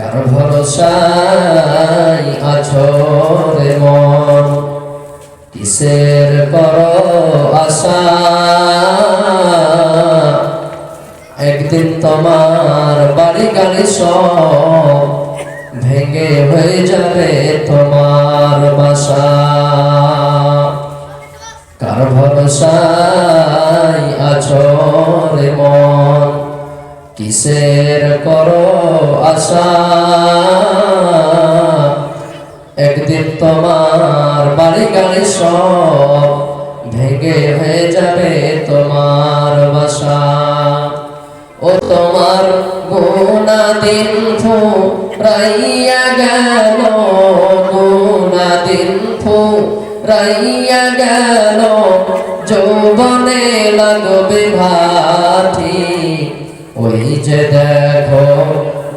কার ভরসায় আছো রে মন? কিসের কর আশা? একদিন তোমার বাড়ি গাড়ি সব ভেঙে হয়ে যাবে তোমার বাসা। কার ভরসায় আছো রে মন? কিসের করো একদিন তোমার বাড়ি গাড়ি সব ভেঙে হয়ে যাবে তোমার বাসা। ও তোমার গুনা দিন রাইয়া গেল। দিন রাইয়া গেল। যৌবনে লাগবে ভাটি ওই যে দেখো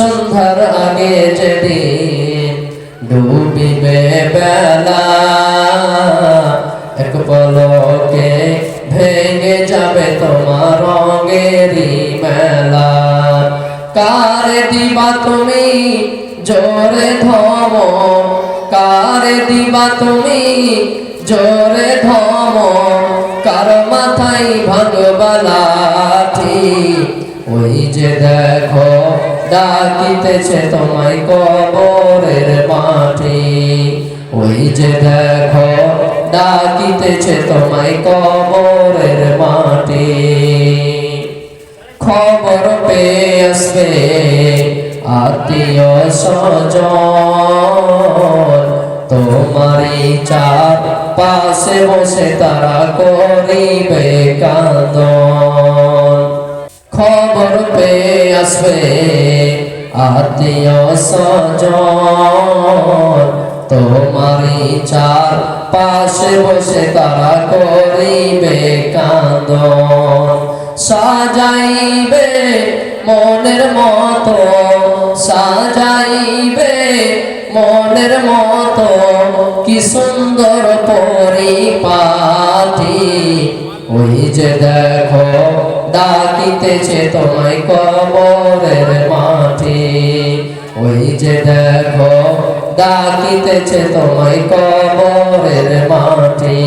সন্ধ্যার আগে যেদিন ডুবিবে বেলা পলকে ভেঙে যাবে তোমার রঙেরই মেলা। কারে দিবা তুমি জোরে ধম, কারে দিবা তুমি জোরে ধম, কার মাথায় ভাগবালাঠি ওই যে দেখো ডাকিতেছে তোমায় কবরের মাটি ওই যে দেখো, ডাকিতেছে তোমায় কবরের মাটি খবর পেয়ে আসবে আত্মীয় স্বজন। তোমারই চার পাশে বসে তারা করিবে কান্দন আসবে। আত্মীয় স্বজন চার পাশে বসে তারা করিবে কান্দন। সাজাইবে মনের মতো, সাজাইবে মনের মতো কি সুন্দর পরিপাটি। ওই যে দেখো ডাকিতেছে তোমায় কবরের মাঠে। ওই যে দেখো ডাকিতেছে তোমায় কবরের মাঠে।